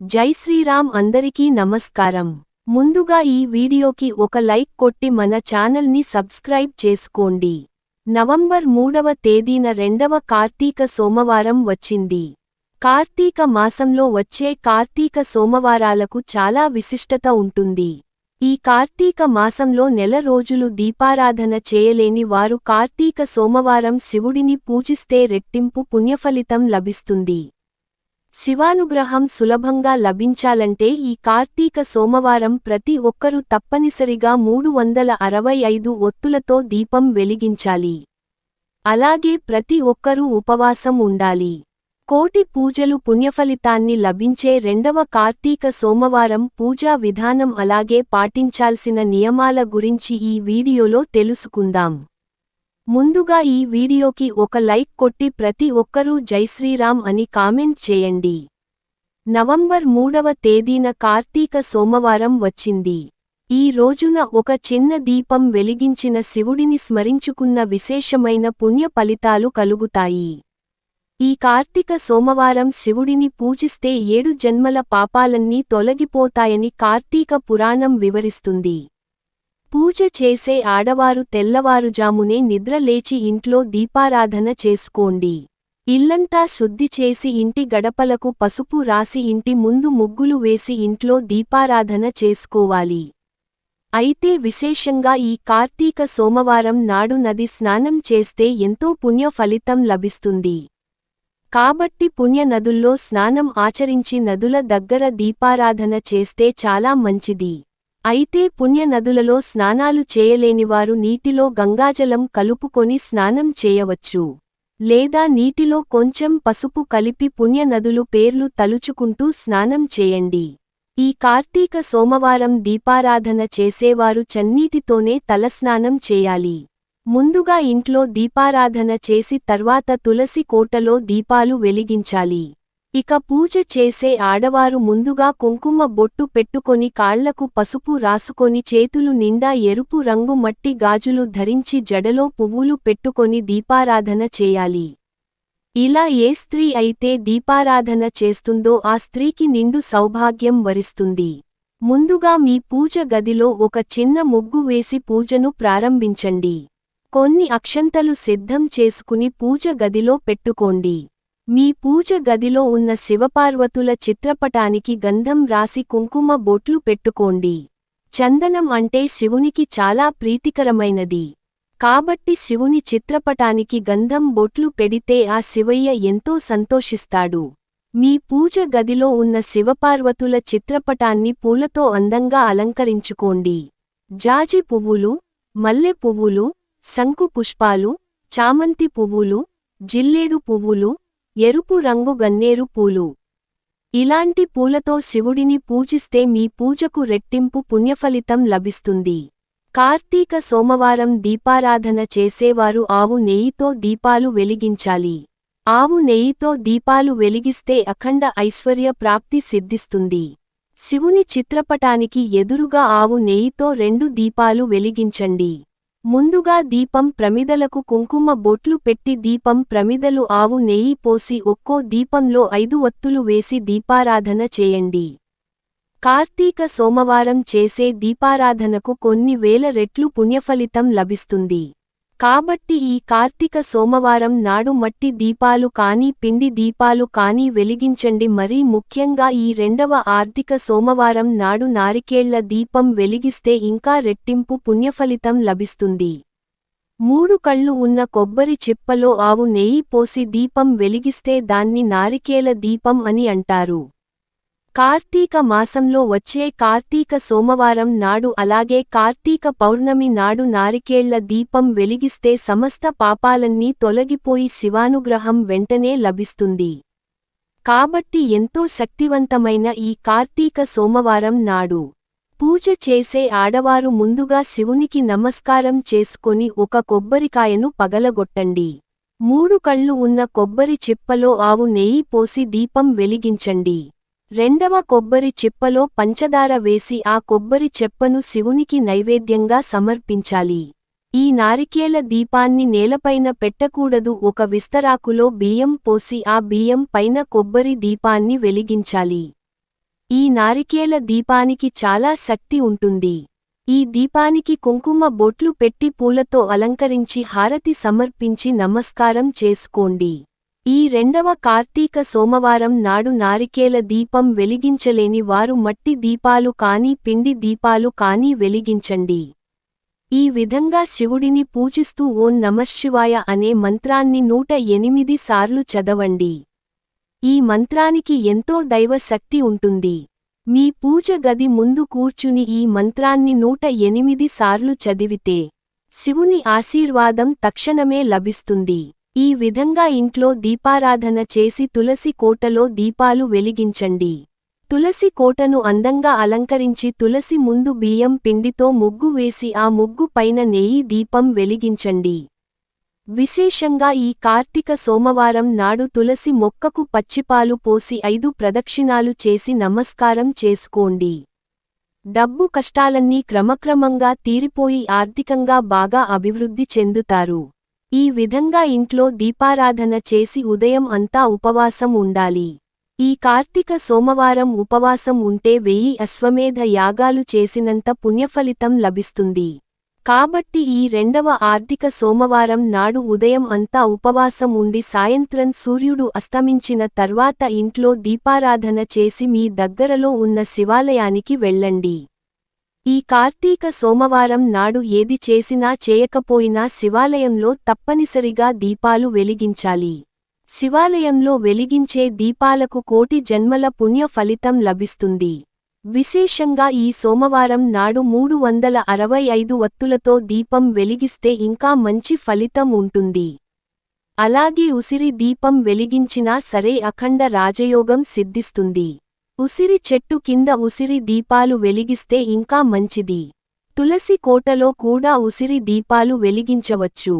జై శ్రీరామ్ అందరికీ నమస్కారం. ముందుగా ఈ వీడియోకి ఒక లైక్ కొట్టి మన ఛానల్ని సబ్స్క్రైబ్ చేసుకోండి. నవంబర్ మూడవ తేదీన రెండవ కార్తీక సోమవారం వచ్చింది. కార్తీక మాసంలో వచ్చే కార్తీక సోమవారాలకు చాలా విశిష్టత ఉంటుంది. ఈ కార్తీక మాసంలో నెల రోజులు దీపారాధన చేయలేని వారు కార్తీక సోమవారం శివుడిని పూజిస్తే రెట్టింపు పుణ్యఫలితం లభిస్తుంది. శివానుగ్రహం సులభంగా లభించాలంటే ఈ కార్తీక సోమవారం ప్రతి ఒక్కరూ తప్పనిసరిగా మూడు వందల అరవై ఐదు ఒత్తులతో దీపం వెలిగించాలి. అలాగే ప్రతి ఒక్కరూ ఉపవాసం ఉండాలి. కోటి పూజలు పుణ్యఫలితాన్ని లభించే రెండవ కార్తీక సోమవారం పూజా విధానం అలాగే పాటించాల్సిన నియమాల గురించి ఈ వీడియోలో తెలుసుకుందాం. ముందుగా ఈ వీడియోకి ఒక లైక్ కొట్టి ప్రతి ఒక్కరూ జైశ్రీరామ్ అని కామెంట్ చేయండి. నవంబర్ మూడవ తేదీన కార్తీక సోమవారం వచ్చింది. ఈ రోజున ఒక చిన్న దీపం వెలిగించిన శివుడిని స్మరించుకున్న విశేషమైన పుణ్య ఫలితాలు కలుగుతాయి. ఈ కార్తీక సోమవారం శివుడిని పూజిస్తే ఏడు జన్మల పాపాలన్నీ తొలగిపోతాయని కార్తీక పురాణం వివరిస్తుంది. పూజ చేసే ఆడవారు తెల్లవారుజామునే నిద్రలేచి ఇంట్లో దీపారాధన చేసుకోండి. ఇల్లంతా శుద్ధి చేసి ఇంటి గడపలకు పసుపు రాసి ఇంటి ముందు ముగ్గులు వేసి ఇంట్లో దీపారాధన చేసుకోవాలి. అయితే విశేషంగా ఈ కార్తీక సోమవారం నాడు నది స్నానం చేస్తే ఎంతో పుణ్య ఫలితం లభిస్తుంది. కాబట్టి పుణ్య నదుల్లో స్నానం ఆచరించి నదుల దగ్గర దీపారాధన చేస్తే చాలా మంచిది. అయితే పుణ్యనదులలో స్నానాలు చేయలేనివారు నీటిలో గంగాజలం కలుపుకొని స్నానం చేయవచ్చు. లేదా నీటిలో కొంచెం పసుపు కలిపి పుణ్యనదులు పేర్లు తలుచుకుంటూ స్నానం చేయండి. ఈ కార్తీక సోమవారం దీపారాధన చేసేవారు చన్నీటితోనే తలస్నానం చేయాలి. ముందుగా ఇంట్లో దీపారాధన చేసి తర్వాత తులసి కోటలో దీపాలు వెలిగించాలి. ఇక పూజ చేసే ఆడవారు ముందుగా కుంకుమ బొట్టు పెట్టుకొని కాళ్ళకు పసుపు రాసుకొని చేతులు నిండా ఎరుపు రంగు మట్టి గాజులు ధరించి జడలో పువ్వులు పెట్టుకొని దీపారాధన చేయాలి. ఇలా ఏ స్త్రీ అయితే దీపారాధన చేస్తుందో ఆ స్త్రీకి నిండు సౌభాగ్యం వరిస్తుంది. ముందుగా మీ పూజ గదిలో ఒక చిన్న ముగ్గు వేసి పూజను ప్రారంభించండి. కొన్ని అక్షంతలు సిద్ధం చేసుకుని పూజ గదిలో పెట్టుకోండి. మీ పూజ గదిలో ఉన్న శివపార్వతుల చిత్రపటానికి గంధం రాసి కుంకుమ బొట్లు పెట్టుకోండి. చందనం అంటే శివునికి చాలా ప్రీతికరమైనది. కాబట్టి శివుని చిత్రపటానికి గంధం బొట్లు పెడితే ఆ శివయ్య ఎంతో సంతోషిస్తాడు. మీ పూజ గదిలో ఉన్న శివపార్వతుల చిత్రపటాన్ని పూలతో అందంగా అలంకరించుకోండి. జాజి పువ్వులు మల్లె పువ్వులు శంకు పుష్పాలు చామంతి పువ్వులు జిల్లేడు పువ్వులు ఎరుపు రంగు గన్నేరు పూలు. ఇలాంటి పూలతో శివుడిని పూజిస్తే మీ పూజకు రెట్టింపు పుణ్యఫలితం లభిస్తుంది. కార్తీక సోమవారం దీపారాధన చేసేవారు ఆవు నెయ్యితో దీపాలు వెలిగించాలి. ఆవు నెయ్యితో దీపాలు వెలిగిస్తే అఖండ ఐశ్వర్య ప్రాప్తి సిద్ధిస్తుంది. శివుని చిత్రపటానికి ఎదురుగా ఆవు నెయ్యితో రెండు దీపాలు వెలిగించండి. ముందుగా దీపం ప్రమిదలకు కుంకుమ బొట్లు పెట్టి దీపం ప్రమిదలు ఆవు నెయ్యి పోసి ఒక్కో దీపంలో ఐదు ఒత్తులు వేసి దీపారాధన చేయండి. కార్తీక సోమవారం చేసే దీపారాధనకు కొన్ని వేల రెట్లు పుణ్యఫలితం లభిస్తుంది. కాబట్టి ఈ కార్తీక సోమవారం నాడు మట్టి దీపాలు కానీ పిండి దీపాలు కానీ వెలిగించండి. మరీ ముఖ్యంగా ఈ రెండవ ఆర్థిక సోమవారం నాడు నారికేళ్ళ దీపం వెలిగిస్తే ఇంకా రెట్టింపు పుణ్యఫలితం లభిస్తుంది. మూడు కళ్ళు ఉన్న కొబ్బరి చిప్పలో ఆవు నెయ్యి పోసి దీపం వెలిగిస్తే దాన్ని నారికేల దీపం అని అంటారు. కార్తీక మాసంలో వచ్చే కార్తీక సోమవారం నాడు అలాగే కార్తీక పౌర్ణమి నాడు నారికేళ్ళ దీపం వెలిగిస్తే సమస్త పాపాలన్నీ తొలగిపోయి శివానుగ్రహం వెంటనే లభిస్తుంది. కాబట్టి ఎంతో శక్తివంతమైన ఈ కార్తీక సోమవారం నాడు పూజ చేసే ఆడవారు ముందుగా శివునికి నమస్కారం చేసుకొని ఒక కొబ్బరికాయను పగలగొట్టండి. మూడు కళ్ళు ఉన్న కొబ్బరి చిప్పలో ఆవు నెయ్యి పోసి దీపం వెలిగించండి. రెండవ కొబ్బరి చిప్పలో పంచదార వేసి ఆ కొబ్బరి చెప్పను శివునికి నైవేద్యంగా సమర్పించాలి. ఈ నారికేల దీపాన్ని నేలపైన పెట్టకూడదు. ఒక విస్తరాకులో బియ్యం పోసి ఆ బియ్యం పైన కొబ్బరి దీపాన్ని వెలిగించాలి. ఈ నారికేల దీపానికి చాలా శక్తి ఉంటుంది. ఈ దీపానికి కుంకుమ బొట్లు పెట్టి పూలతో అలంకరించి హారతి సమర్పించి నమస్కారం చేసుకోండి. ఈ రెండవ కార్తీక సోమవారం నాడు నారికేల దీపం వెలిగించలేని వారు మట్టి దీపాలు కాని పిండి దీపాలు కాని వెలిగించండి. ఈ విధంగా శివుడిని పూజిస్తూ ఓం నమశివాయ అనే మంత్రాన్ని నూట ఎనిమిది సార్లు చదవండి. ఈ మంత్రానికి ఎంతో దైవశక్తి ఉంటుంది. మీ పూజ గది ముందు కూర్చుని ఈ మంత్రాన్ని నూట ఎనిమిది సార్లు చదివితే శివుని ఆశీర్వాదం తక్షణమే లభిస్తుంది. ఈ విధంగా ఇంట్లో దీపారాధన చేసి తులసి కోటలో దీపాలు వెలిగించండి. తులసి కోటను అందంగా అలంకరించి తులసి ముందు బియ్యం పిండితో ముగ్గు వేసి ఆ ముగ్గు పైన నెయ్యి దీపం వెలిగించండి. విశేషంగా ఈ కార్తీక సోమవారం నాడు తులసి మొక్కకు పచ్చిపాలు పోసి ఐదు ప్రదక్షిణాలు చేసి నమస్కారం చేసుకోండి. డబ్బు కష్టాలన్నీ క్రమక్రమంగా తీరిపోయి ఆర్థికంగా బాగా అభివృద్ధి చెందుతారు. ఈ విధంగా ఇంట్లో దీపారాధన చేసి ఉదయం అంతా ఉపవాసం ఉండాలి. ఈ కార్తీక సోమవారం ఉపవాసం ఉంటే వెయ్యి అశ్వమేధ యాగాలు చేసినంత పుణ్యఫలితం లభిస్తుంది. కాబట్టి ఈ రెండవ ఆర్థిక సోమవారం నాడు ఉదయం అంతా ఉపవాసం ఉండి సాయంత్రం సూర్యుడు అస్తమించిన తర్వాత ఇంట్లో దీపారాధన చేసి మీ దగ్గరలో ఉన్న శివాలయానికి వెళ్ళండి. ఈ కార్తీక సోమవారం నాడు ఏది చేసినా చేయకపోయినా శివాలయంలో తప్పనిసరిగా దీపాలు వెలిగించాలి. శివాలయంలో వెలిగించే దీపాలకు కోటి జన్మల పుణ్య ఫలితం లభిస్తుంది. విశేషంగా ఈ సోమవారం నాడు మూడు వందల అరవై ఐదు వత్తులతో దీపం వెలిగిస్తే ఇంకా మంచి ఫలితం ఉంటుంది. అలాగే ఉసిరి దీపం వెలిగించినా సరే అఖండ రాజయోగం సిద్ధిస్తుంది. ఉసిరి చెట్టు కింద ఉసిరి దీపాలు వెలిగిస్తే ఇంకా మంచిది. తులసి కోటలో కూడా ఉసిరి దీపాలు వెలిగించవచ్చు.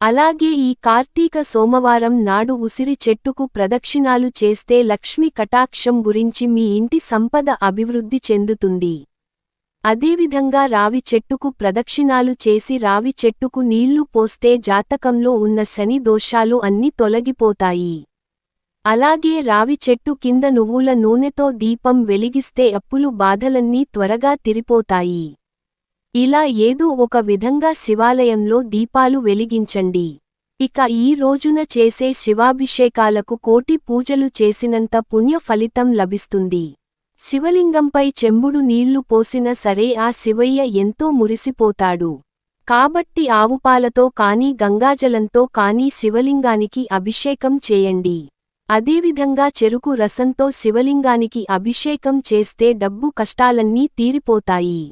అలాగే ఈ కార్తీక సోమవారం నాడు ఉసిరి చెట్టుకు ప్రదక్షిణాలు చేస్తే లక్ష్మి కటాక్షం గురించి మీ ఇంటి సంపద అభివృద్ధి చెందుతుంది. అదేవిధంగా రావి చెట్టుకు ప్రదక్షిణాలు చేసి రావి చెట్టుకు నీళ్ళు పోస్తే జాతకంలో ఉన్న శని దోషాలు అన్ని తొలగిపోతాయి. అలాగే రావి చెట్టు కింద నువ్వుల నూనెతో దీపం వెలిగిస్తే అప్పులు బాధలన్నీ త్వరగా తిరిపోతాయి. ఇలా ఏదో ఒక విధంగా శివాలయంలో దీపాలు వెలిగించండి. ఇక ఈ రోజున చేసే శివాభిషేకాలకు కోటి పూజలు చేసినంత పుణ్య ఫలితం లభిస్తుంది. శివలింగంపై చెంబుడు నీళ్ళు పోసిన సరే ఆ శివయ్య ఎంతో మురిసిపోతాడు. కాబట్టి ఆవుపాలతో కానీ గంగాజలంతో కానీ శివలింగానికి అభిషేకం చేయండి. అదేవిధంగా చెరుకు రసంతో శివలింగానికి అభిషేకం చేస్తే డబ్బు కష్టాలన్నీ తీరిపోతాయి.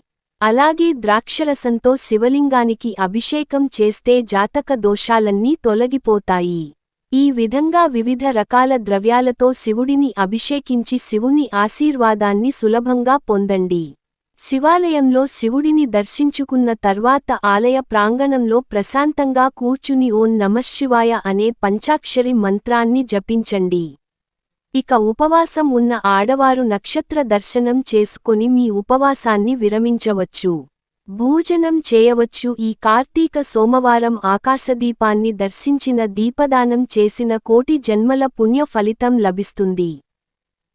అలాగే ద్రాక్షరసంతో శివలింగానికి అభిషేకం చేస్తే జాతక దోషాలన్నీ తొలగిపోతాయి. ఈ విధంగా వివిధ రకాల ద్రవ్యాలతో శివుడిని అభిషేకించి శివుని ఆశీర్వాదాన్ని సులభంగా పొందండి. శివాలయంలో శివుడిని దర్శించుకున్న తర్వాత ఆలయ ప్రాంగణంలో ప్రశాంతంగా కూర్చుని ఓం నమశివాయ అనే పంచాక్షరి మంత్రాన్ని జపించండి. ఇక ఉపవాసం ఉన్న ఆడవారు నక్షత్ర దర్శనం చేసుకొని మీ ఉపవాసాన్ని విరమించవచ్చు. భోజనం చేయవచ్చు. ఈ కార్తీక సోమవారం ఆకాశదీపాన్ని దర్శించిన దీపదానం చేసిన కోటి జన్మల పుణ్య ఫలితం లభిస్తుంది.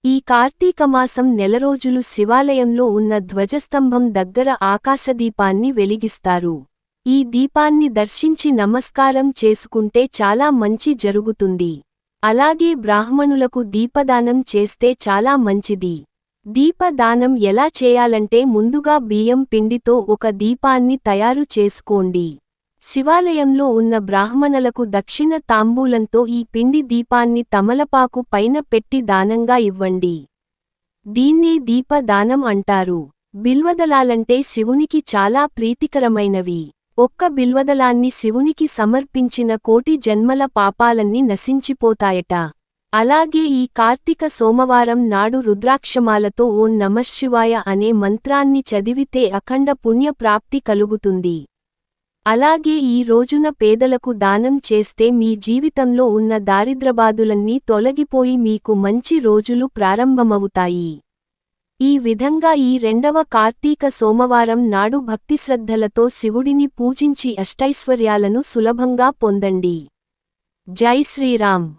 ఈ కార్తీకమాసం నెలరోజులు శివాలయంలో ఉన్న ధ్వజస్తంభం దగ్గర ఆకాశదీపాన్ని వెలిగిస్తారు. ఈ దీపాన్ని దర్శించి నమస్కారం చేసుకుంటే చాలా మంచి జరుగుతుంది. అలాగే బ్రాహ్మణులకు దీపదానం చేస్తే చాలా మంచిది. దీపదానం ఎలా చేయాలంటే ముందుగా బియ్యం పిండితో ఒక దీపాన్ని తయారు చేసుకోండి. శివాలయంలో ఉన్న బ్రాహ్మణులకు దక్షిణ తాంబూలంతో ఈ పిండి దీపాన్ని తమలపాకు పైన పెట్టి దానంగా ఇవ్వండి. దీన్నే దీపదానం అంటారు. బిల్వదలాలంటే శివునికి చాలా ప్రీతికరమైనవి. ఒక్క బిల్వదలాన్ని శివునికి సమర్పించిన కోటి జన్మల పాపాలన్నీ నశించిపోతాయట. అలాగే ఈ కార్తీక సోమవారం నాడు రుద్రాక్షమాలతో ఓం నమశివాయ అనే మంత్రాన్ని చదివితే అఖండ పుణ్యప్రాప్తి కలుగుతుంది. అలాగే ఈ రోజున పేదలకు దానం చేస్తే మీ జీవితంలో ఉన్న దారిద్రబాదులన్నీ తొలగిపోయి మీకు మంచి రోజులు ప్రారంభమవుతాయి. ఈ విధంగా ఈ రెండవ కార్తీక సోమవారం నాడు భక్తిశ్రద్ధలతో శివుడిని పూజించి అష్టైశ్వర్యాలను సులభంగా పొందండి. జై శ్రీరామ్.